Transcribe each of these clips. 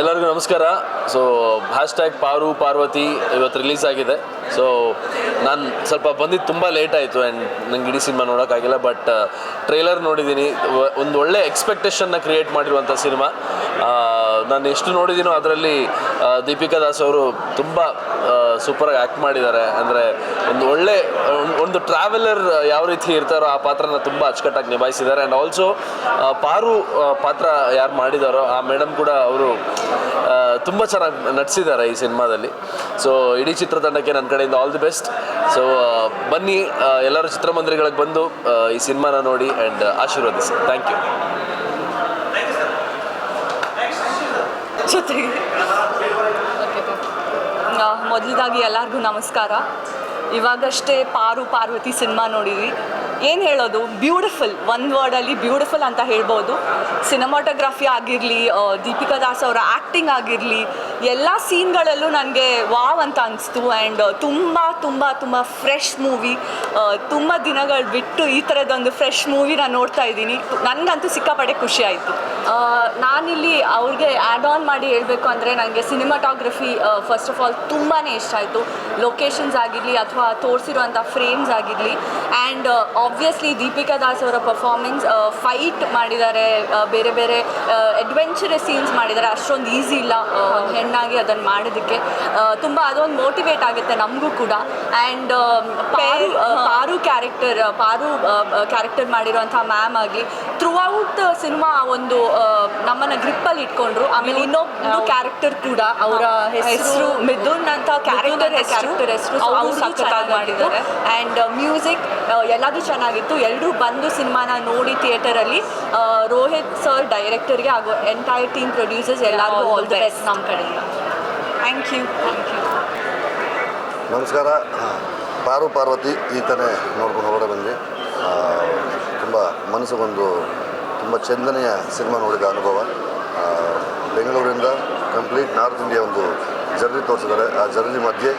ಎಲ್ಲರಿಗೂ ನಮಸ್ಕಾರ. So hashtag Paru Parvathi ಇವತ್ತು ರಿಲೀಸ್ ಆಗಿದೆ. ಸೊ ನಾನು ಸ್ವಲ್ಪ ಬಂದಿದ್ದು ತುಂಬ ಲೇಟ್ ಆಯಿತು ಆ್ಯಂಡ್ ನಂಗೆ ಇಡೀ ಸಿನಿಮಾ ನೋಡೋಕ್ಕಾಗಿಲ್ಲ ಬಟ್ ಟ್ರೈಲರ್ ನೋಡಿದ್ದೀನಿ ಒಂದು ಒಳ್ಳೆ ಎಕ್ಸ್ಪೆಕ್ಟೇಷನ್ನ ಕ್ರಿಯೇಟ್ ಮಾಡಿರುವಂಥ ಸಿನಿಮಾ. ನಾನು ಎಷ್ಟು ನೋಡಿದ್ದೀನೋ ಅದರಲ್ಲಿ ದೀಪಿಕಾ ದಾಸ್ ಅವರು ತುಂಬ ಸೂಪರಾಗಿ ಆ್ಯಕ್ಟ್ ಮಾಡಿದ್ದಾರೆ. ಅಂದರೆ ಒಂದು ಒಳ್ಳೆ, ಒಂದ್- ಟ್ರಾವೆಲರ್ ಯಾವ ರೀತಿ ಇರ್ತಾರೋ ಆ ಪಾತ್ರನ ತುಂಬ ಅಚ್ಚುಕಟ್ಟಾಗಿ ನಿಭಾಯಿಸಿದ್ದಾರೆ. ಆ್ಯಂಡ್ ಆಲ್ಸೋ ಪಾರು ಪಾತ್ರ ಯಾರು ಮಾಡಿದಾರೋ ಆ ಮೇಡಮ್ ಕೂಡ ಅವರು ತುಂಬ ಚೆನ್ನಾಗಿ ನಟಿಸಿದ್ದಾರೆ ಈ ಸಿನಿಮಾದಲ್ಲಿ. ಸೊ ಇಡೀ ಚಿತ್ರತಂಡಕ್ಕೆ ನನ್ನ ಕಡೆಯಿಂದ ಆಲ್ ದಿ ಬೆಸ್ಟ್ ಸೊ ಬನ್ನಿ ಎಲ್ಲರೂ ಚಿತ್ರಮಂದಿರಗಳಿಗೆ ಬಂದು ಈ ಸಿನಿಮಾನ ನೋಡಿ ಆ್ಯಂಡ್ ಆಶೀರ್ವದಿಸಿ. ಥ್ಯಾಂಕ್ ಯು ಜೊತೆಗೆ. ಮೊದಲದಾಗಿ ಎಲ್ಲರಿಗೂ ನಮಸ್ಕಾರ. ಇವಾಗಷ್ಟೇ ಪಾರು ಪಾರ್ವತಿ ಸಿನಿಮಾ ನೋಡಿದ್ವಿ. ಏನು ಹೇಳೋದು? ಬ್ಯೂಟಿಫುಲ್. ಒಂದು ವರ್ಡಲ್ಲಿ ಬ್ಯೂಟಿಫುಲ್ ಅಂತ ಹೇಳ್ಬೋದು. ಸಿನಿಮಾಟೋಗ್ರಫಿ ಆಗಿರಲಿ ದೀಪಿಕಾ ದಾಸ್ ಅವರ ಆ್ಯಕ್ಟಿಂಗ್ ಆಗಿರಲಿ, ಎಲ್ಲ ಸೀನ್ಗಳಲ್ಲೂ ನನಗೆ ವಾವ್ ಅಂತ ಅನಿಸ್ತು. ಆ್ಯಂಡ್ ತುಂಬ ತುಂಬ ತುಂಬ ಫ್ರೆಶ್ ಮೂವಿ ತುಂಬ ದಿನಗಳು ಬಿಟ್ಟು ಈ ಥರದ್ದೊಂದು ಫ್ರೆಶ್ ಮೂವಿ ನಾನು ನೋಡ್ತಾ ಇದ್ದೀನಿ. ನನಗಂತೂ ಸಿಕ್ಕಾಪಟ್ಟೆ ಖುಷಿ ಆಯಿತು. ನಾನಿಲ್ಲಿ ಅವ್ರಿಗೆ ಆ್ಯಡ್ ಆನ್ ಮಾಡಿ ಹೇಳಬೇಕು ಅಂದರೆ ನನಗೆ ಸಿನಿಮಾಟೋಗ್ರಫಿ ಫಸ್ಟ್ ಆಫ್ ಆಲ್ ತುಂಬಾ ಇಷ್ಟ ಆಯಿತು. ಲೊಕೇಶನ್ಸ್ ಆಗಿರಲಿ ಅಥವಾ ತೋರಿಸಿರುವಂಥ ಫ್ರೇಮ್ಸ್ ಆಗಿರಲಿ. ಆ್ಯಂಡ್ ಆಬ್ವಿಯಸ್ಲಿ ದೀಪಿಕಾ ದಾಸ್ ಅವರ ಪರ್ಫಾರ್ಮೆನ್ಸ್ ಫೈಟ್ ಮಾಡಿದ್ದಾರೆ. ಬೇರೆ ಬೇರೆ ಅಡ್ವೆಂಚರಸ್ ಸೀನ್ಸ್ ಮಾಡಿದ್ದಾರೆ. ಅಷ್ಟೊಂದು ಈಸಿ ಇಲ್ಲ ಹೆಣ್ಣಾಗಿ ಅದನ್ನು ಮಾಡೋದಕ್ಕೆ ತುಂಬ ಅದೊಂದು ಮೋಟಿವೇಟ್ ಆಗುತ್ತೆ ನಮಗೂ ಕೂಡ. And Paru Paru character Paru character ಮಾಡಿರುವಂಥ ಮ್ಯಾಮ್ ಆಗಲಿ ಥ್ರೂ ಔಟ್ ಸಿನಿಮಾ ಒಂದು ನಮ್ಮನ್ನ ಗ್ರಿಪ್ಪಲ್ಲಿ ಇಟ್ಕೊಂಡ್ರು. ಆಮೇಲೆ ಇನ್ನೊಬ್ಬ ಕ್ಯಾರೆಕ್ಟರ್ ಕೂಡ ಅವರ ಹೆಸರು ಮಿಥುನ್ ಅಂತ ಕ್ಯಾರೆಕ್ಟರ್ ಕ್ಯಾರೆಕ್ಟರ್ ಹೆಸರು. ಅವರು ಸಖತ್ತಾಗಿ ಮಾಡಿದ್ದಾರೆ. ಆ್ಯಂಡ್ ಮ್ಯೂಸಿಕ್ ಎಲ್ಲದೂ ಚೆನ್ನಾಗಿತ್ತು. ಎಲ್ಲರೂ ಬಂದು ಸಿನಿಮಾನ ನೋಡಿ ಥಿಯೇಟರಲ್ಲಿ ರೋಹಿತ್ ಸರ್ ಡೈರೆಕ್ಟರ್ಗೆ ಹಾಗೂ ಎಂಟೈರ್ ಟೀಮ್ ಪ್ರೊಡ್ಯೂಸರ್ಸ್ ಎಲ್ಲರಿಗೂ ಆಲ್ ದ ಬೆಸ್ಟ್ ನಮ್ಮ ಕಡೆಯಿಂದ. ಥ್ಯಾಂಕ್ ಯು ಥ್ಯಾಂಕ್ ಯು ನಮಸ್ಕಾರ. ಪಾರು ಪಾರ್ವತಿ ಈ ತಾನೇ ನೋಡ್ಕೊಂಡು ಹೊರಗಡೆ ಬಂದ್ವಿ. ತುಂಬ ಮನಸ್ಸಿಗೊಂದು ತುಂಬ ಚಂದನೆಯ ಸಿನಿಮಾ ನೋಡಿದ ಅನುಭವ. ಬೆಂಗಳೂರಿಂದ ಕಂಪ್ಲೀಟ್ ನಾರ್ತ್ ಇಂಡಿಯಾ ಒಂದು ಜರ್ನಿ ತೋರಿಸಿದ್ದಾರೆ. ಆ ಜರ್ನಿ ಮಧ್ಯೆ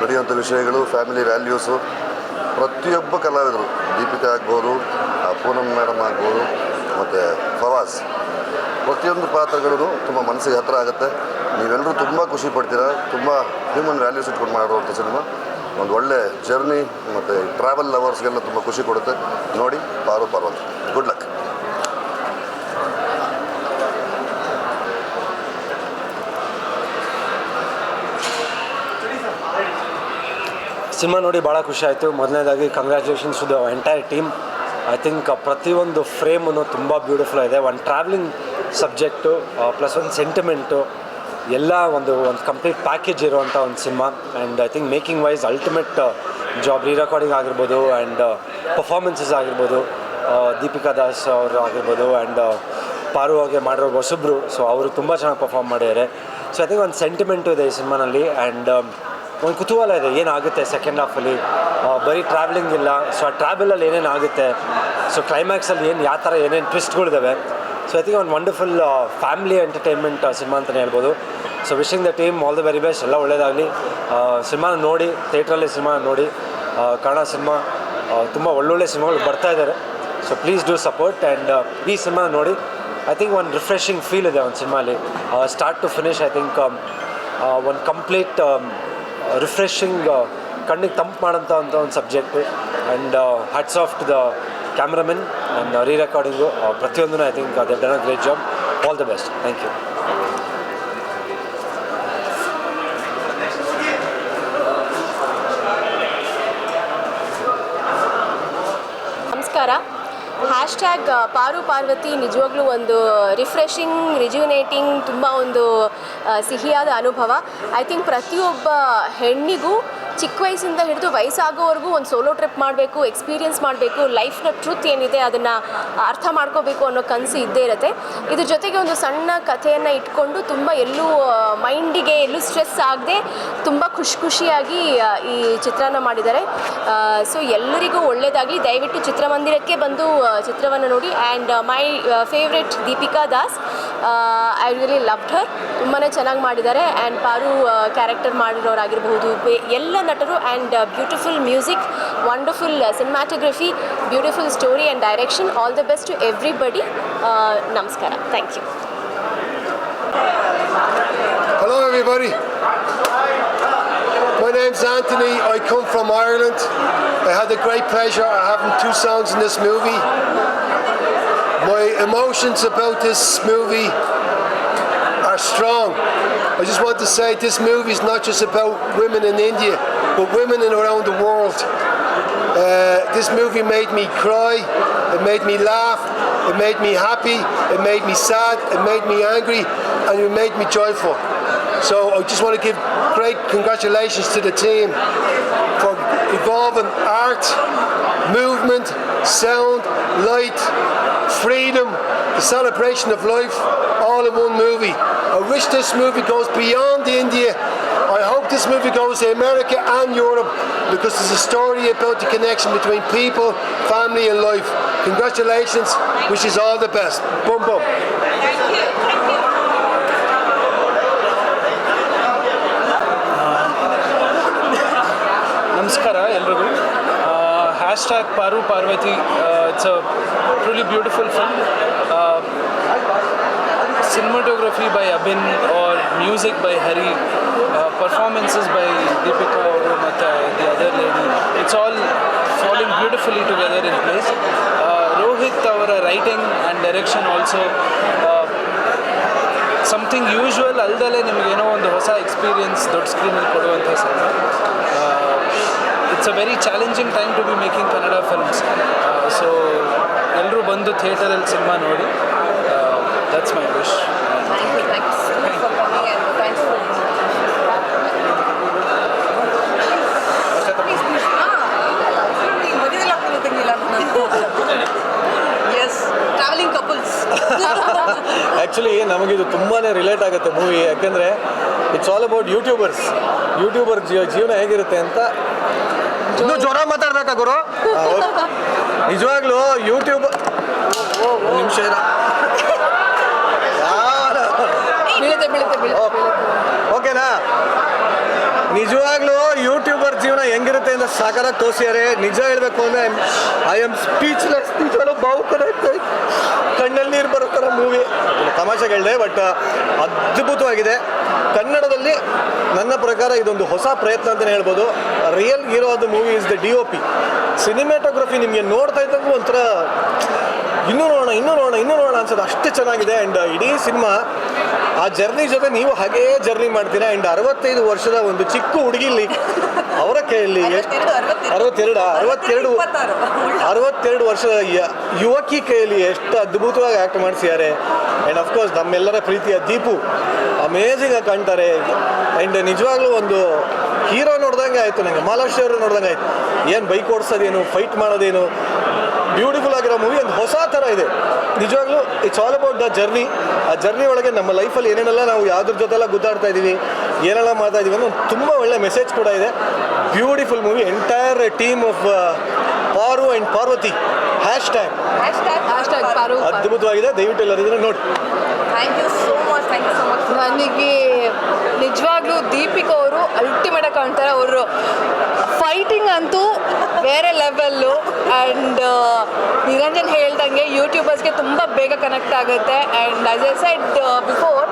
ನಡೆಯುವಂಥ ವಿಷಯಗಳು, ಫ್ಯಾಮಿಲಿ ವ್ಯಾಲ್ಯೂಸು, ಪ್ರತಿಯೊಬ್ಬ ಕಲಾವಿದರು, ದೀಪಿಕಾ ಆಗ್ಬೋದು ಪೂನಮ್ ಮೇಡಮ್ ಆಗ್ಬೋದು, ಮತ್ತು ಫವಾಸ್. ಪ್ರತಿಯೊಂದು ಪಾತ್ರಗಳು ತುಂಬ ಮನಸ್ಸಿಗೆ ಹತ್ತಿರ ಆಗುತ್ತೆ. ನೀವೆಲ್ಲರೂ ತುಂಬ ಖುಷಿ ಪಡ್ತೀರಾ? ತುಂಬ ಹ್ಯೂಮನ್ ವ್ಯಾಲ್ಯೂಸ್ ಇಟ್ಕೊಂಡು ಮಾಡಿರುವಂಥ ಸಿನಿಮಾ. ಒಂದು ಒಳ್ಳೆ ಜರ್ನಿ, ಮತ್ತು ಟ್ರಾವೆಲ್ ಲವರ್ಸ್ಗೆಲ್ಲ ತುಂಬ ಖುಷಿ ಕೊಡುತ್ತೆ. ನೋಡಿ, Paru Parvathi good luck cinema ನೋಡಿ ಭಾಳ ಖುಷಿ ಆಯಿತು. ಮೊದಲನೇದಾಗಿ congratulations to the entire team I think ಪ್ರತಿಯೊಂದು ಫ್ರೇಮನ್ನು ತುಂಬ ಬ್ಯೂಟಿಫುಲ್ ಇದೆ ಒಂದು ಟ್ರಾವೆಲಿಂಗ್ ಸಬ್ಜೆಕ್ಟು ಪ್ಲಸ್ ಒಂದು ಸೆಂಟಿಮೆಂಟು ಎಲ್ಲ ಒಂದು ಒಂದು ಕಂಪ್ಲೀಟ್ ಪ್ಯಾಕೇಜ್ ಇರುವಂಥ ಒಂದು cinema. And I think making wise ultimate job re recording ಆಗಿರ್ಬೋದು ಆ್ಯಂಡ್ ಪರ್ಫಾರ್ಮೆನ್ಸಸ್ ಆಗಿರ್ಬೋದು ದೀಪಿಕಾ ದಾಸ್ ಅವರು ಆಗಿರ್ಬೋದು ಆ್ಯಂಡ್ ಪಾರು ಅವ್ರಿಗೆ ಮಾಡಿರೋ ಹೊಸಬ್ರು. ಸೊ ಅವರು ತುಂಬ ಚೆನ್ನಾಗಿ ಪರ್ಫಾರ್ಮ್ ಮಾಡಿದ್ದಾರೆ. ಸೊ ಐ ಥಿಂಕ್ ಒಂದು ಸೆಂಟಿಮೆಂಟು ಇದೆ ಈ ಸಿನಿಮಾನಲ್ಲಿ. ಆ್ಯಂಡ್ ಒಂದು ಕುತೂಹಲ ಇದೆ, ಏನಾಗುತ್ತೆ ಸೆಕೆಂಡ್ ಹಾಫಲ್ಲಿ ಬರೀ ಟ್ರಾವೆಲಿಂಗ್ ಇಲ್ಲ ಸೊ ಆ ಟ್ರಾವೆಲಲ್ಲಿ ಏನೇನು ಆಗುತ್ತೆ? ಸೊ ಕ್ಲೈಮ್ಯಾಕ್ಸಲ್ಲಿ ಏನು, ಯಾವ ಥರ ಏನೇನು ಟ್ವಿಸ್ಟ್ಗಳಿದ್ದಾವೆ ಸೊ ಐ ಥಿಂಕ್ ಒಂದು ವಂಡರ್ಫುಲ್ ಫ್ಯಾಮಿಲಿ ಎಂಟರ್ಟೈನ್ಮೆಂಟ್ ಸಿನಿಮಾ ಅಂತಲೇ ಹೇಳ್ಬೋದು. So wishing the team all the very best ಎಲ್ಲ ಒಳ್ಳೆಯದಾಗಲಿ ಸಿನಿಮಾನ ನೋಡಿ ಥಿಯೇಟ್ರಲ್ಲಿ ಸಿನಿಮಾ ನೋಡಿ. ಕನ್ನಡ ಸಿನಿಮಾ ತುಂಬ ಒಳ್ಳೊಳ್ಳೆ ಸಿನಿಮಾಗಳು ಬರ್ತಾ ಇದ್ದಾರೆ so please do support and ಈ ಸಿನಿಮಾ ನೋಡಿ. ಐ ಥಿಂಕ್ ಒಂದು ರಿಫ್ರೆಶಿಂಗ್ ಫೀಲ್ ಇದೆ ಒಂದು ಸಿನಿಮಾಲಿ. Start to finish I think ಒಂದು ಕಂಪ್ಲೀಟ್ ರಿಫ್ರೆಶಿಂಗ್ ಕಣ್ಣಿಗೆ ತಂಪು ಮಾಡೋಂಥ ಅಂತ ಒಂದು subject and hats off to the cameraman and re recording ಪ್ರತಿಯೊಂದೂ I think they done a great job all the best thank you ನಮಸ್ಕಾರ ಹ್ಯಾಶ್ ಟ್ಯಾಗ್ ಪಾರು ಪಾರ್ವತಿ ನಿಜವಾಗ್ಲೂ ಒಂದು ರಿಫ್ರೆಶಿಂಗ್ ರಿಜ್ಯುನೇಟಿಂಗ್ ತುಂಬ ಒಂದು ಸಿಹಿಯಾದ ಅನುಭವ. ಐ ಥಿಂಕ್ ಪ್ರತಿಯೊಬ್ಬ ಹೆಣ್ಣಿಗೂ ಚಿಕ್ಕ ವಯಸ್ಸಿಂದ ಹಿಡಿದು ವಯಸ್ಸಾಗೋವರೆಗೂ ಒಂದು ಸೋಲೋ ಟ್ರಿಪ್ ಮಾಡಬೇಕು ಎಕ್ಸ್ಪೀರಿಯೆನ್ಸ್ ಮಾಡಬೇಕು ಲೈಫ್ನ ಟ್ರೂತ್ ಏನಿದೆ ಅದನ್ನು ಅರ್ಥ ಮಾಡ್ಕೋಬೇಕು ಅನ್ನೋ ಕನಸು ಇದ್ದೇ ಇರುತ್ತೆ. ಇದ್ರ ಜೊತೆಗೆ ಒಂದು ಸಣ್ಣ ಕಥೆಯನ್ನು ಇಟ್ಕೊಂಡು ತುಂಬ ಎಲ್ಲೂ ಮೈಂಡಿಗೆ ಎಲ್ಲೂ ಸ್ಟ್ರೆಸ್ ಆಗದೆ ತುಂಬ ಖುಷಿ ಖುಷಿಯಾಗಿ ಈ ಚಿತ್ರನ ಮಾಡಿದ್ದಾರೆ. ಸೊ ಎಲ್ಲರಿಗೂ ಒಳ್ಳೆಯದಾಗಲಿ ದಯವಿಟ್ಟು ಚಿತ್ರಮಂದಿರಕ್ಕೆ ಬಂದು ಚಿತ್ರವನ್ನು ನೋಡಿ. And my favourite Deepika Das I really loved her ತುಂಬಾ ಚೆನ್ನಾಗಿ ಮಾಡಿದ್ದಾರೆ. ಆ್ಯಂಡ್ ಪಾರು ಕ್ಯಾರೆಕ್ಟರ್ ಮಾಡಿರೋರಾಗಿರ್ಬೋದು ಎಲ್ಲ ನಟರು and beautiful music wonderful cinematography beautiful story and direction all the best to everybody ನಮಸ್ಕಾರ thank you Hello, everybody. My name's Anthony. I come from Ireland. I had the great pleasure of having two songs in this movie. My emotions about this movie are strong. I just want to say this movie is not just about women in India, but women in around the world. Uh, this movie made me cry, it made me laugh, it made me happy, it made me sad, it made me angry, and it made me joyful. So I just want to give great congratulations to the team for evolving art, movement, sound, light, freedom, the celebration of life, all in one movie. I wish this movie goes beyond India. I hope this movie goes to America and Europe because there's a story about the connection between people, family, and life. Congratulations. Wishes all the best. Boom, boom. ನಮಸ್ಕಾರ ಎಲ್ರಿಗೂ hashtag Paru Parvathi it's a truly beautiful film cinematography by Abhin or music by Hari, uh, performances by Deepika ಅವರು ಮತ್ತು the other lady. It's all falling beautifully together in place. Uh, Rohit ಅವರ writing and direction also something usual ಅಲ್ದಲೇ ನಿಮಗೇನೋ ಒಂದು ಹೊಸ experience ದೊಡ್ಡ ಸ್ಕ್ರೀನಲ್ಲಿ ಕೊಡುವಂಥ cinema it's a very challenging time to be making Kannada films so ಎಲ್ಲರೂ ಬಂದು ಥಿಯೇಟರಲ್ಲಿ ಸಿನಿಮಾ ನೋಡಿ wish us travelling couples actually ನಮಗಿದು ತುಂಬಾ ರಿಲೇಟ್ ಆಗುತ್ತೆ ಮೂವಿ ಯಾಕೆಂದರೆ it's all about YouTubers YouTuber ಜೀವನ ಹೇಗಿರುತ್ತೆ ಅಂತ ಇನ್ನೂ ಜ್ವರ ಮಾತಾಡ್ಬೇಕಾ ಗುರು. ನಿಜವಾಗ್ಲೂ ಯೂಟ್ಯೂಬ್ ನಿಮಿಷ ಓಕೆನಾ? ನಿಜವಾಗ್ಲೂ ಯೂಟ್ಯೂಬರ್ ಜೀವನ ಹೆಂಗಿರುತ್ತೆ ಅಂತ ಸಾಕಾರಾಗಿ ತೋರಿಸಿದ್ದಾರೆ ನಿಜ ಹೇಳಬೇಕು ಅಂದರೆ ಐ ಆಮ್ ಸ್ಪೀಚ್ಲೆಸ್ ನಿಜವಾಗ್ಲೂ ಭಾವುಕರಾಗ್ತಾ. ಕಣ್ಣಲ್ಲಿ ನೀರು ಬರೋ ಥರ ಮೂವಿ ತಮಾಷೆಗಳಿದೆ ಹೇಳಿದೆ ಬಟ್ ಅದ್ಭುತವಾಗಿದೆ. ಕನ್ನಡದಲ್ಲಿ ನನ್ನ ಪ್ರಕಾರ ಇದೊಂದು ಹೊಸ ಪ್ರಯತ್ನ ಅಂತಲೇ ಹೇಳ್ಬೋದು. ರಿಯಲ್ ಹೀರೋ ಆದ movie is the D O P cinematography ನಿಮಗೆ ನೋಡ್ತಾ ಇದ್ದಂಗೂ ಒಂಥರ ಇನ್ನೂ ನೋಡೋಣ ಇನ್ನೂ ನೋಡೋಣ ಇನ್ನೂ ನೋಡೋಣ ಅನ್ಸೋದು ಅಷ್ಟು ಚೆನ್ನಾಗಿದೆ. ಆ್ಯಂಡ್ ಇಡೀ ಸಿನಿಮಾ ಆ ಜರ್ನಿ ಜೊತೆ ನೀವು ಹಾಗೇ ಜರ್ನಿ ಮಾಡ್ತೀರಾ? ಅಂಡ್ ಅರವತ್ತೈದು ವರ್ಷದ ಒಂದು ಚಿಕ್ಕ ಹುಡುಗಿಲಿ ಅವರ ಕೈಯಲ್ಲಿ ಎಷ್ಟು ಅರವತ್ತೆರಡು ಅರವತ್ತೆರಡು. ಅರವತ್ತೆರಡು ವರ್ಷದ ಯುವಕಿ ಕೈಯಲ್ಲಿ ಎಷ್ಟು ಅದ್ಭುತವಾಗಿ ಆ್ಯಕ್ಟ್ ಮಾಡಿಸಿದ್ದಾರೆ. ಆ್ಯಂಡ್ ಅಫ್ಕೋರ್ಸ್ ನಮ್ಮೆಲ್ಲರ ಪ್ರೀತಿಯ ದೀಪು ಅಮೇಝಿಂಗ್ ಆಗಿ ಕಾಣ್ತಾರೆ. ಆ್ಯಂಡ್ ನಿಜವಾಗ್ಲೂ ಒಂದು ಹೀರೋ ನೋಡ್ದಂಗೆ ಆಯಿತು ನನಗೆ ಮಾಲಾಶ್ರೀ ಅವರು ನೋಡ್ದಂಗೆ ಆಯಿತು. ಏನು ಬೈಕ್ ಓಡಿಸೋದೇನು ಫೈಟ್ ಮಾಡೋದೇನು ಬ್ಯೂಟಿಫುಲ್ ಆಗಿರೋ ಮೂವಿ ಒಂದು ಹೊಸ ಥರ ಇದೆ. ನಿಜವಾಗ್ಲೂ it's all about the journey ಆ ಜರ್ನಿ ಒಳಗೆ ನಮ್ಮ ಲೈಫಲ್ಲಿ ಏನೇನೆಲ್ಲ ನಾವು ಯಾವ್ದ್ರ ಜೊತೆಲ್ಲ ಗುದ್ದಾಡ್ತಾ ಇದ್ದೀವಿ, ಏನೆಲ್ಲ ಮಾಡ್ತಾ ಇದೀವಿ ಅನ್ನೋ ತುಂಬ ಒಳ್ಳೆ ಮೆಸೇಜ್ ಕೂಡ ಇದೆ. Beautiful movie entire team of Paru and Parvathi hashtag hashtag Paru ಅದ್ಭುತವಾಗಿದೆ ದಯವಿಟ್ಟು ಎಲ್ಲರಿದ್ರೆ ಇದನ್ನ ನೋಡಿ. Thank you so much thank you so much ನನಗೆ ನಿಜವಾಗ್ಲೂ ದೀಪಿಕಾ ಅವರು ಅಲ್ಟಿಮೇಟ್ ಆಗಿ ಕಾಣ್ತಾರೆ. ಅವರು ಫೈಟಿಂಗ್ ಅಂತೂ ಬೇರೆ ಲೆವೆಲ್ಲು ಆ್ಯಂಡ್ ನಿರಂಜನ್ ಹೇಳ್ದಂಗೆ ಯೂಟ್ಯೂಬರ್ಸ್ಗೆ ತುಂಬ ಬೇಗ ಕನೆಕ್ಟ್ ಆಗುತ್ತೆ. And as a side before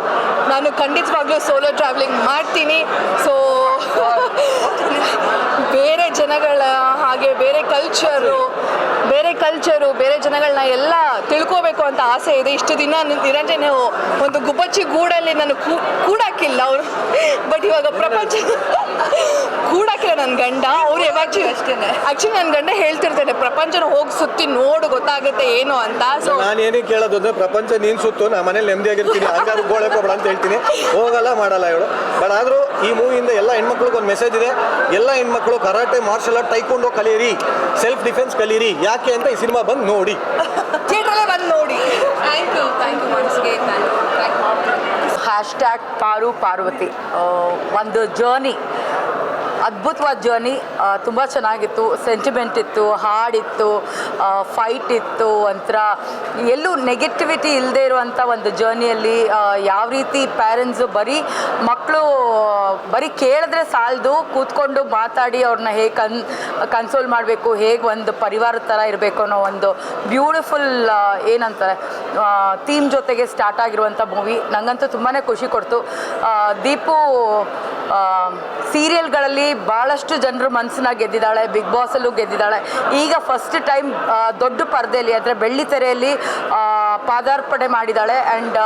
ನಾನು ಖಂಡಿತವಾಗ್ಲೂ ಸೋಲೋ ಟ್ರಾವೆಲಿಂಗ್ ಮಾಡ್ತೀನಿ. ಸೊ ಬೇರೆ ಜನಗಳ ಹಾಗೆ ಬೇರೆ ಕಲ್ಚರು ಬೇರೆ ಕಲ್ಚರು ಬೇರೆ ಜನಗಳನ್ನ ಎಲ್ಲ ತಿಳ್ಕೋಬೇಕು ಅಂತ ಆಸೆ ಇದೆ. ಇಷ್ಟು ದಿನ ನಿರಂಜನೆ ಒಂದು ಗುಬ್ಬಚ್ಚಿ ಗೂಡಲ್ಲಿ ನಾನು ಕೂಡ ಕೂಡಾಕಿಲ್ಲ ಅವರು. ಬಟ್ ಇವಾಗ ಪ್ರಪಂಚ ಕೂಡಾಕಿಲ್ಲ ನನ್ನ ಗಂಡ. ಅವ್ರು ಯಾವಾಗ ಅಷ್ಟೇ ಆ್ಯಕ್ಚುಲಿ ನನ್ನ ಗಂಡ ಹೇಳ್ತಿರ್ತಾನೆ ಪ್ರಪಂಚನ ಹೋಗಿ ಸುತ್ತಿ ನೋಡು ಗೊತ್ತಾಗುತ್ತೆ ಏನು ಅಂತ. ಸೊ ನಾನು ಏನಕ್ಕೆ ಕೇಳೋದು ಅಂದ್ರೆ ಪ್ರಪಂಚ ನೀನು ಸುತ್ತು ನಾ ಮನೇಲಿ ನೆಮ್ಮದಿಯಾಗಿರ್ತೀನಿ ಹಂಗಾರು ಗೋಳೆ ಕೊಬ್ಬಳ ಅಂತ ಹೇಳ್ತೀನಿ. ಹೋಗಲ್ಲ ಮಾಡಲ್ಲ ಇವಳು. ಬಟ್ ಆದರೂ ಈ ಮೂವಿಯಿಂದ ಎಲ್ಲ ಹೆಣ್ಮಕ್ಳಿಗೆ ಒಂದು ಮೆಸೇಜ್ ಇದೆ. ಎಲ್ಲ ಹೆಣ್ಮಕ್ಳು ಕರಾಟೆ ಮಾರ್ಷಲ್ ಆರ್ಟ್ ಟೈಕೊಂಡು ಕಲೀರಿ ಸೆಲ್ಫ್ ಡಿಫೆನ್ಸ್ ಕಲಿಯಿರಿ ಯಾಕೆ ಅಂತ ಈ ಸಿನಿಮಾ ಬಂದು ನೋಡಿ. ಥಿಯೇಟ್ರಲ್ಲೇ ಬಂದು ನೋಡಿ. ಥ್ಯಾಂಕ್ ಯು ಥ್ಯಾಂಕ್ ಯು ಮನಸ್ಸಿಗೆ thank thank you hashtag Paru Parvathi. ಒಂದು ಜರ್ನಿ ಅದ್ಭುತವಾದ ಜರ್ನಿ ತುಂಬ ಚೆನ್ನಾಗಿತ್ತು. ಸೆಂಟಿಮೆಂಟ್ ಇತ್ತು ಹಾಡಿತ್ತು ಫೈಟ್ ಇತ್ತು ಒಂಥರ. ಎಲ್ಲೂ ನೆಗೆಟಿವಿಟಿ ಇಲ್ಲದೆ ಇರುವಂಥ ಒಂದು ಜರ್ನಿಯಲ್ಲಿ ಯಾವ ರೀತಿ ಪ್ಯಾರೆಂಟ್ಸು ಬರೀ ಮಕ್ಕಳು ಬರೀ ಕೇಳಿದ್ರೆ ಸಾಲದು, ಕೂತ್ಕೊಂಡು ಮಾತಾಡಿ ಅವ್ರನ್ನ ಹೇಗೆ ಕನ್ ಕನ್ಸೋಲ್ ಮಾಡಬೇಕು, ಹೇಗೆ ಒಂದು ಪರಿವಾರದ ಥರ ಇರಬೇಕು ಅನ್ನೋ ಒಂದು ಬ್ಯೂಟಿಫುಲ್ ಏನಂತಾರೆ ಥೀಮ್ ಜೊತೆಗೆ ಸ್ಟಾರ್ಟ್ ಆಗಿರುವಂಥ ಮೂವಿ ನನಗಂತೂ ತುಂಬಾ ಖುಷಿ ಕೊಡ್ತು. ದೀಪು ಸೀರಿಯಲ್ಗಳಲ್ಲಿ ಭಾಳಷ್ಟು ಜನರು ಮನಸ್ಸನ್ನ ಗೆದ್ದಿದ್ದಾಳೆ ಬಿಗ್ ಬಾಸಲ್ಲೂ ಗೆದ್ದಿದ್ದಾಳೆ. ಈಗ ಫಸ್ಟ್ ಟೈಮ್ ದೊಡ್ಡ ಪರದೆಯಲ್ಲಿ, ಅಂದರೆ ಬೆಳ್ಳಿ ತೆರೆಯಲ್ಲಿ ಪಾದಾರ್ಪಣೆ ಮಾಡಿದ್ದಾಳೆ. And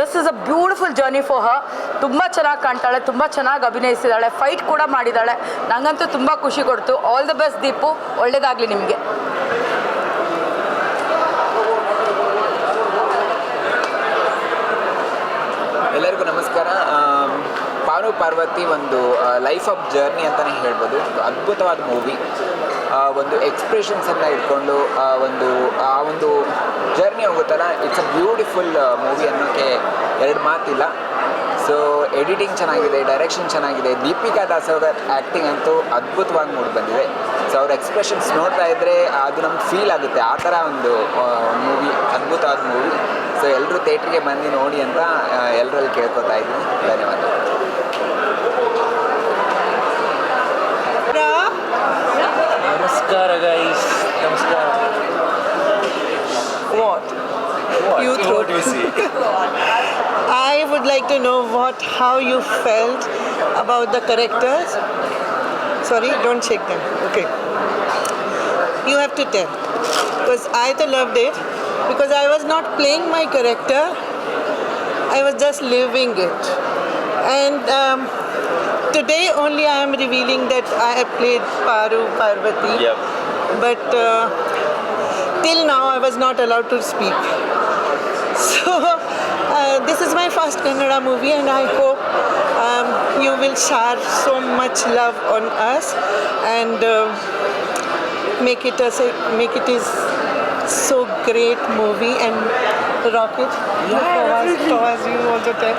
this is a beautiful journey for her ತುಂಬ ಚೆನ್ನಾಗಿ ಕಾಣ್ತಾಳೆ, ತುಂಬ ಚೆನ್ನಾಗಿ ಅಭಿನಯಿಸಿದ್ದಾಳೆ ಫೈಟ್ ಕೂಡ ಮಾಡಿದ್ದಾಳೆ. ನನಗಂತೂ ತುಂಬ ಖುಷಿ ಕೊಡ್ತು. All the best Deepu. ಒಳ್ಳೆಯದಾಗಲಿ ನಿಮಗೆ ಎಲ್ಲರಿಗೂ ನಮಸ್ಕಾರ ಆಮ್, ಪಾರು ಪಾರ್ವತಿ ಒಂದು ಲೈಫ್ ಆಫ್ ಜರ್ನಿ ಅಂತಲೇ ಹೇಳ್ಬೋದು. ಒಂದು ಅದ್ಭುತವಾದ ಮೂವಿ ಒಂದು ಎಕ್ಸ್ಪ್ರೆಷನ್ಸನ್ನು ಇಟ್ಕೊಂಡು ಒಂದು, ಆ, ಒಂದು ಜರ್ನಿ ಹೋಗುತ್ತಲ್ಲ ಇಟ್ಸ್ ಅ ಬ್ಯೂಟಿಫುಲ್ ಮೂವಿ ಅನ್ನೋಕ್ಕೆ ಎರಡು ಮಾತಿಲ್ಲ. ಸೊ ಎಡಿಟಿಂಗ್ ಚೆನ್ನಾಗಿದೆ ಡೈರೆಕ್ಷನ್ ಚೆನ್ನಾಗಿದೆ. ದೀಪಿಕಾ ದಾಸ್ ಅವರ ಆ್ಯಕ್ಟಿಂಗ್ ಅಂತೂ ಅದ್ಭುತವಾಗಿ ಮೂಡಿ ಬಂದಿದೆ. ಸೊ ಅವ್ರ ಎಕ್ಸ್ಪ್ರೆಷನ್ಸ್ ನೋಡ್ತಾ ಇದ್ದರೆ ಅದು ನಮ್ಗೆ ಫೀಲ್ ಆಗುತ್ತೆ. ಆ ಥರ ಒಂದು ಮೂವಿ ಅದ್ಭುತವಾದ ಮೂವಿ ಸೊ ಎಲ್ಲರೂ ಥೇಟ್ರಿಗೆ ಬಂದು ನೋಡಿ ಅಂತ ಎಲ್ಲರಲ್ಲಿ ಕೇಳ್ಕೊತಾ ಇದ್ದೀನಿ. ಧನ್ಯವಾದ would like to know what how you felt about the characters. Sorry, don't shake them. Okay. You have to tell. Because I too loved it. Because I was not playing my character. I was just living it. And um, today only I am revealing that I have played Paru Parvati. Yep. But uh, till now I was not allowed to speak. So uh, this is my first Kannada movie, and I hope um, you will share so much love on us and uh, make it as a, make it is so great movie and rock it. Yeah, you also tell.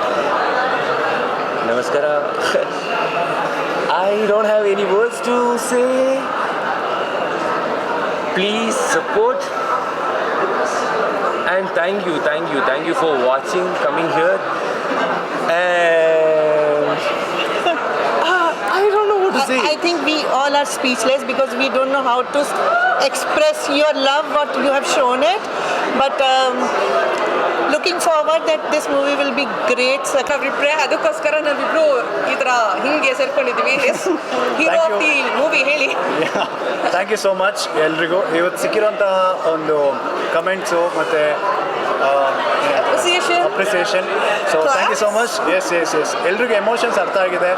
Namaskara. I don't have any words to say. Please support And thank you, thank you, thank you for watching, coming here. And uh, I don't know what to say I, I think we all are speechless because we don't know how to express your love, what you have shown it. But um, looking forward that this movie will be great. Thank ನಾವಿಬ್ರೆ ಅದಕ್ಕೋಸ್ಕರ ನಾವಿಬ್ರು ಈ ಥರ ಹಿಂಗೆ ಸೇರ್ಕೊಂಡಿದ್ವಿ hero of the movie ಹೇಳಿ thank you so much ಎಲ್ರಿಗೂ ಇವತ್ತು ಸಿಕ್ಕಿರೋಂತಹ ಒಂದು ಕಮೆಂಟ್ಸು ಮತ್ತು. Appreciation so thank you so much yes yes yes ಎಲ್ರಿಗೂ ಎಮೋಷನ್ಸ್ ಅರ್ಥ ಆಗಿದೆ.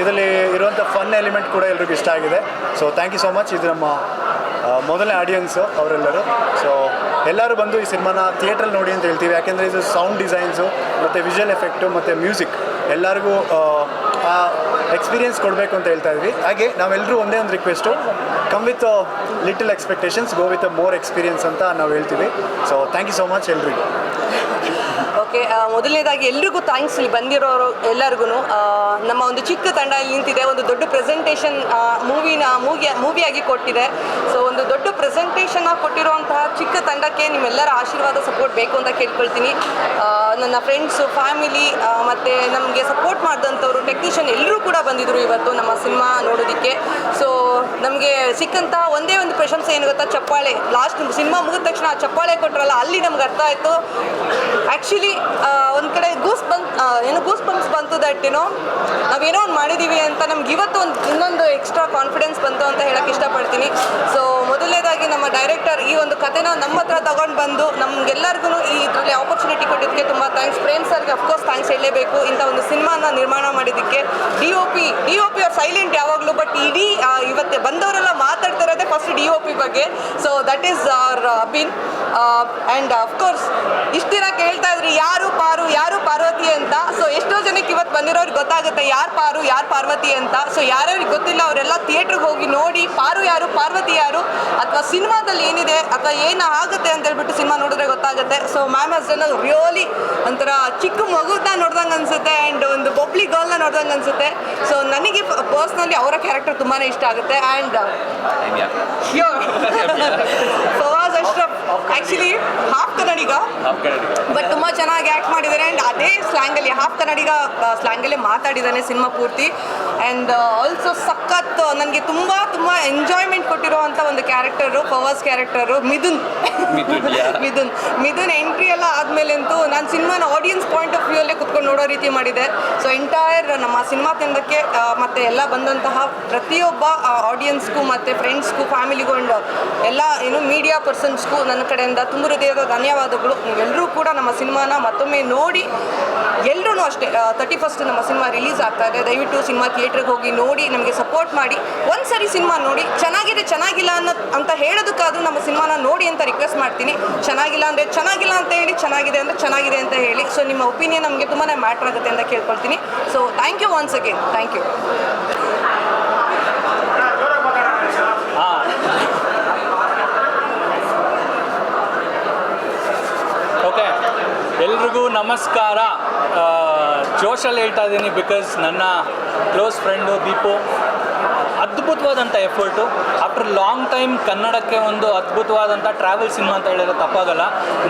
ಇದರಲ್ಲಿ ಇರುವಂಥ ಫನ್ ಎಲಿಮೆಂಟ್ ಕೂಡ ಎಲ್ರಿಗೂ ಇಷ್ಟ ಆಗಿದೆ. So thank you so much ಇದು ನಮ್ಮ ಮೊದಲನೇ ಆಡಿಯನ್ಸು ಅವರೆಲ್ಲರೂ. ಸೊ ಎಲ್ಲರೂ ಬಂದು ಈ ಸಿನಿಮಾನ ಥಿಯೇಟ್ರಲ್ಲಿ ನೋಡಿ ಅಂತ ಹೇಳ್ತೀವಿ. ಯಾಕೆಂದರೆ ಇದು ಸೌಂಡ್ ಡಿಸೈನ್ಸು ಮತ್ತು ವಿಜುವಲ್ ಎಫೆಕ್ಟು ಮತ್ತು ಮ್ಯೂಸಿಕ್ ಎಲ್ಲರಿಗೂ ಆ, ಎಕ್ಸ್ಪೀರಿಯನ್ಸ್ ಕೊಡಬೇಕು ಅಂತ ಹೇಳ್ತಾ ಇದ್ವಿ. ಹಾಗೆ ನಾವೆಲ್ಲರೂ ಒಂದೇ ಒಂದು request come with little expectations go with more experience ಅಂತ ನಾವು ಹೇಳ್ತೀವಿ. So thank you so much ಎಲ್ರಿಗೂ. ಓಕೆ ಮೊದಲನೇದಾಗಿ ಎಲ್ರಿಗೂ ಥ್ಯಾಂಕ್ಸ್ ಇಲ್ಲಿ ಬಂದಿರೋರು ಎಲ್ಲರಿಗೂ ನಮ್ಮ ಒಂದು ಚಿಕ್ಕ ತಂಡ ಇಲ್ಲಿ ನಿಂತಿದೆ. ಒಂದು ದೊಡ್ಡ ಪ್ರೆಸೆಂಟೇಷನ್ ಮೂವಿನ ಮೂವಿ ಮೂವಿಯಾಗಿ ಕೊಟ್ಟಿದೆ. ಸೊ ಒಂದು ದೊಡ್ಡ ಪ್ರೆಸೆಂಟೇಷನ್ ಕೊಟ್ಟಿರುವಂತಹ ಚಿಕ್ಕ ತಂಡಕ್ಕೆ ನಿಮ್ಮೆಲ್ಲರ ಆಶೀರ್ವಾದ ಸಪೋರ್ಟ್ ಬೇಕು ಅಂತ ಕೇಳ್ಕೊಳ್ತೀನಿ. ನನ್ನ ಫ್ರೆಂಡ್ಸು ಫ್ಯಾಮಿಲಿ ಮತ್ತು ನಮಗೆ ಸಪೋರ್ಟ್ ಮಾಡಿದಂಥವ್ರು ಎಲ್ಲರೂ ಕೂಡ ಬಂದಿದ್ರು ಇವತ್ತು ನಮ್ಮ ಸಿನಿಮಾ ನೋಡೋದಕ್ಕೆ. ಸೊ ನಮಗೆ ಸಿಕ್ಕಂಥ ಒಂದೇ ಒಂದು ಪ್ರಶಂಸೆ ಏನು ಗೊತ್ತಾ? ಚಪ್ಪಾಳೆ. ಲಾಸ್ಟ್ ಸಿನಿಮಾ ಮುಗಿದ ತಕ್ಷಣ ಆ ಚಪ್ಪಾಳೆ ಕೊಟ್ಟರಲ್ಲ ಅಲ್ಲಿ ನಮ್ಗೆ ಅರ್ಥ ಆಯಿತು. ಆ್ಯಕ್ಚುಲಿ ಒಂದು ಕಡೆ ಗೂಸ್ ಬಂತ್ ಏನು ಗೂಸ್ ಬಂಪ್ಸ್ ಬಂತು ದಟ್ ಏನೋ ನಾವೇನೋ ಒಂದು ಮಾಡಿದ್ದೀವಿ ಅಂತ ನಮ್ಗೆ ಇವತ್ತು ಒಂದು ಇನ್ನೊಂದು ಎಕ್ಸ್ಟ್ರಾ ಕಾನ್ಫಿಡೆನ್ಸ್ ಬಂತು ಅಂತ ಹೇಳಕ್ಕೆ ಇಷ್ಟಪಡ್ತೀನಿ. ಸೊ ಮೊದಲನೇದಾಗಿ ನಮ್ಮ ಡೈರೆಕ್ಟರ್ ಈ ಒಂದು ಕಥೆನ ನಮ್ಮ ಹತ್ರ ತಗೊಂಡು ಬಂದು ನಮ್ಗೆಲ್ಲರಿಗೂ ಈ ಇದರಲ್ಲಿ ಆಪರ್ಚುನಿಟಿ ಕೊಟ್ಟಿದ್ದಕ್ಕೆ ತುಂಬ ಥ್ಯಾಂಕ್ಸ್ ಪ್ರೇಮ್ ಸರ್ಗೆ ಅಫ್ಕೋರ್ಸ್ ಥ್ಯಾಂಕ್ಸ್ ಹೇಳಲೇಬೇಕು ಇಂಥ ಒಂದು ಸಿನಿಮಾನ ನಿರ್ಮಾಣ ಮಾಡಿದ್ದಕ್ಕೆ. D O P D O P ಅವ್ರು ಸೈಲೆಂಟ್ ಯಾವಾಗಲೂ ಬಟ್ ಇಡೀ ಇವತ್ತೇ ಬಂದವರೆಲ್ಲ ಮಾತಾಡ್ತಾ ಇರೋದೇ ಫಸ್ಟ್ ಡಿ ಒ ಪಿ ಬಗ್ಗೆ so that is our opinion and of course ಇಷ್ಟು ದಿನ ಕೇಳ್ತಾ ಇದ್ರಿ, ಯಾರು ಪಾರು ಯಾರು ಪಾರ್ವತಿ ಅಂತ? ಸೊ ಎಷ್ಟೋ ಜನಕ್ಕೆ ಇವತ್ತು ಬಂದಿರೋರಿಗೆ ಗೊತ್ತಾಗುತ್ತೆ ಯಾರು ಪಾರು ಯಾರು ಪಾರ್ವತಿ ಅಂತ. ಸೊ ಯಾರ್ಯಾರಿಗೆ ಗೊತ್ತಿಲ್ಲ ಅವರೆಲ್ಲ ಥಿಯೇಟ್ರಿಗೆ ಹೋಗಿ ನೋಡಿ ಪಾರು ಯಾರು ಪಾರ್ವತಿ ಯಾರು ಅಥವಾ ಸಿನಿಮಾದಲ್ಲಿ ಏನಿದೆ ಅಥವಾ ಏನು ಆಗುತ್ತೆ ಅಂತ ಹೇಳ್ಬಿಟ್ಟು ಸಿನಿಮಾ ನೋಡಿದ್ರೆ ಗೊತ್ತಾಗುತ್ತೆ. ಸೊ ಮ್ಯಾಮ್ ಹಸ್ ರಿಯೋಲಿ ಒಂಥರ ಚಿಕ್ಕ ಮಗುನ ನೋಡ್ದಂಗೆ ಅನಿಸುತ್ತೆ ಆ್ಯಂಡ್ ಒಂದು ಬೊಬ್ಲಿ ಗರ್ಲ್ನ ನೋಡ್ದಂಗೆ ಅನಿಸುತ್ತೆ. ಅನ್ಸುತ್ತೆ ಸೊ ನನಗೆ ಪರ್ಸ್ನಲಿ ಅವರ ಕ್ಯಾರೆಕ್ಟರ್ ತುಂಬಾ ಇಷ್ಟ ಆಗುತ್ತೆ. And Fawaz Ashraf actually half Kannadiga but ತುಂಬ ಚೆನ್ನಾಗಿ ಆ್ಯಕ್ಟ್ ಮಾಡಿದ್ದಾರೆ ಆ್ಯಂಡ್ ಅದೇ ಸ್ಲ್ಯಾಂಗಲ್ಲಿ ಹಾಫ್ ಕನ್ನಡಿಗ ಸ್ಲ್ಯಾಂಗಲ್ಲೇ ಮಾತಾಡಿದ್ದಾನೆ ಸಿನಿಮಾ ಪೂರ್ತಿ. ಆ್ಯಂಡ್ ಆಲ್ಸೋ ಸಖತ್ ನನಗೆ ತುಂಬ ತುಂಬ ಎಂಜಾಯ್ಮೆಂಟ್ ಕೊಟ್ಟಿರೋ ಅಂಥ ಒಂದು character powers character Mithun. Mithun Mithun entry ಎಲ್ಲ ಆದಮೇಲಂತೂ ನಾನು ಸಿನಿಮಾನ ಆಡಿಯನ್ಸ್ ಪಾಯಿಂಟ್ ಆಫ್ ವ್ಯೂ ಅಲ್ಲೇ ಕುತ್ಕೊಂಡು ನೋಡೋ ರೀತಿ ಮಾಡಿದೆ. ಸೊ ಎಂಟೈರ್ ನಮ್ಮ ಸಿನಿಮಾ ತಂಡಕ್ಕೆ ಮತ್ತೆ ಎಲ್ಲ ಬಂದಂತಹ ಪ್ರತಿಯೊಬ್ಬ ಆಡಿಯನ್ಸ್ಗೂ ಮತ್ತು ಫ್ರೆಂಡ್ಸ್ಗೂ ಫ್ಯಾಮಿಲಿಗೂ ಅಂಡ್ ಎಲ್ಲ, ಏನು ಮೀಡಿಯಾ ಪರ್ಸನ್ಸ್ಗೂ ನನ್ನ ಕಡೆಯಿಂದ ತುಂಬ ಹೃದಯದ ಧನ್ಯವಾದಗಳು. ನೀವೆಲ್ಲರೂ ಕೂಡ ನಮ್ಮ ಸಿನಿಮಾನ ಮತ್ತೊಮ್ಮೆ ನೋಡಿ ಎಲ್ಲರೂ ಅಷ್ಟೇ ತರ್ಟಿ ಫಸ್ಟ್ ನಮ್ಮ ಸಿನಿಮಾ ರಿಲೀಸ್ ಆಗ್ತಾ ಇದೆ. ದಯವಿಟ್ಟು ಸಿನಿಮಾ ಥಿಯೇಟ್ರಿಗೆ ಹೋಗಿ ನೋಡಿ, ನಮಗೆ ಸಪೋರ್ಟ್ ಮಾಡಿ. ಒಂದು ಸಿನಿಮಾ ನೋಡಿ, ಚೆನ್ನಾಗಿದೆ, ಚೆನ್ನಾಗಿಲ್ಲ ಅನ್ನೋ, ಅಂತ ಹೇಳೋದಕ್ಕಾದ್ರೂ ನಮ್ಮ ಸಿನಿಮಾನ ನೋಡಿ ಅಂತ ರಿಕ್ವೆಸ್ಟ್ ಮಾಡ್ತೀನಿ. ಚೆನ್ನಾಗಿಲ್ಲ ಅಂದರೆ ಚೆನ್ನಾಗಿಲ್ಲ ಅಂತ ಹೇಳಿ ಚೆನ್ನಾಗಿದೆ ಅಂದರೆ ಚೆನ್ನಾಗಿದೆ ಅಂತ ಹೇಳಿ. ಸೊ ನಿಮ್ಮ ಒಪಿನಿಯನ್ ನಮಗೆ ತುಂಬಾ ಮ್ಯಾಟ್ರ್ ಆಗುತ್ತೆ ಅಂತ ಕೇಳ್ಕೊಳ್ತೀನಿ. So thank you once again thank you ಎಲ್ರಿಗೂ ನಮಸ್ಕಾರ. ಜೋಶಲ್ಲಿ ಹೇಳ್ತಾ ಇದ್ದೀನಿ ಬಿಕಾಸ್ ನನ್ನ ಕ್ಲೋಸ್ ಫ್ರೆಂಡು ದೀಪು ಅದ್ಭುತವಾದಂಥ ಎಫರ್ಟು ಆಫ್ಟರ್ ಲಾಂಗ್ ಟೈಮ್ ಕನ್ನಡಕ್ಕೆ ಒಂದು ಅದ್ಭುತವಾದಂಥ ಟ್ರಾವೆಲ್ ಸಿನಿಮಾ ಅಂತ ಹೇಳಿದ್ರೆ ತಪ್ಪಾಗಲ್ಲ.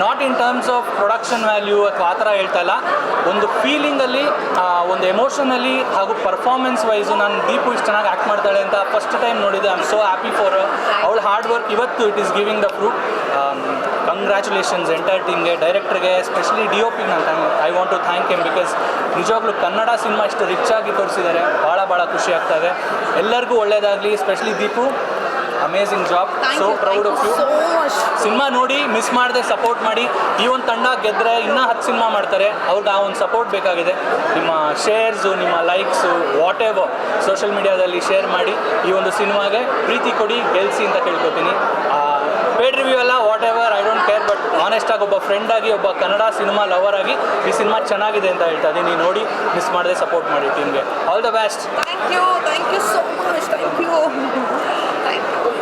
Not in terms of production value ಅಥವಾ ಆ ಥರ ಹೇಳ್ತಾ ಇಲ್ಲ. ಒಂದು ಫೀಲಿಂಗಲ್ಲಿ ಒಂದು ಎಮೋಷನಲ್ಲಿ ಹಾಗೂ ಪರ್ಫಾರ್ಮೆನ್ಸ್ ವೈಸು ನಾನು ದೀಪು ಇಷ್ಟು ಚೆನ್ನಾಗಿ ಆ್ಯಕ್ಟ್ ಮಾಡ್ತಾಳೆ ಅಂತ ಫಸ್ಟ್ ಟೈಮ್ ನೋಡಿದೆ. I am so happy for ಅವಳ ಹಾರ್ಡ್ ವರ್ಕ್ ಇವತ್ತು it is giving the fruit congratulations entire ಟೀಮ್ಗೆ ಡೈರೆಕ್ಟರ್ಗೆ ಸ್ಪೆಷಲಿ ಡಿ ಒ ಪಿಗೆ ನಾನು I want to thank them because ನಿಜವಾಗ್ಲೂ ಕನ್ನಡ ಸಿನಿಮಾ ಇಷ್ಟು ರಿಚ್ ಆಗಿ ತೋರಿಸಿದ್ದಾರೆ. ಭಾಳ ಭಾಳ ಖುಷಿ ಆಗ್ತಾ ಇದೆ. ಎಲ್ಲರಿಗೂ ಒಳ್ಳೆಯದಾಗಲಿ specially Deepu. Amazing job so proud of you cinema ನೋಡಿ ಮಿಸ್ ಮಾಡದೆ ಸಪೋರ್ಟ್ ಮಾಡಿ. ಈ ಒಂದು ತಂಡ ಗೆದ್ದರೆ ಇನ್ನೂ ಹತ್ತು ಸಿನಿಮಾ ಮಾಡ್ತಾರೆ. ಅವ್ರಿಗೆ ಆ ಒಂದು ಸಪೋರ್ಟ್ ಬೇಕಾಗಿದೆ. ನಿಮ್ಮ ಶೇರ್ಸು ನಿಮ್ಮ ಲೈಕ್ಸು ವಾಟ್ ಎವರ್ ಸೋಷಿಯಲ್ ಮೀಡಿಯಾದಲ್ಲಿ ಶೇರ್ ಮಾಡಿ ಈ ಒಂದು ಸಿನಿಮಾಗೆ ಪ್ರೀತಿ ಕೊಡಿ ಗೆಲ್ಸಿ ಅಂತ ಕೇಳ್ಕೊತೀನಿ. ಪೇಡ್ ರಿವ್ಯೂ ಎಲ್ಲ ಕೇರ್ ಬಟ್ ಆನೆಸ್ಟ್ ಆಗಿ ಒಬ್ಬ ಫ್ರೆಂಡ್ ಆಗಿ, ಒಬ್ಬ ಕನ್ನಡ ಸಿನಿಮಾ ಲವರ್ ಆಗಿ ಈ ಸಿನಿಮಾ ಚೆನ್ನಾಗಿದೆ ಅಂತ ಹೇಳ್ತಾ ಇದ್ದೀನಿ ನೋಡಿ ಮಿಸ್ ಮಾಡದೆ ಸಪೋರ್ಟ್ ಮಾಡಿ ಟೀಮ್ಗೆ all the best thank you thank you so much thank you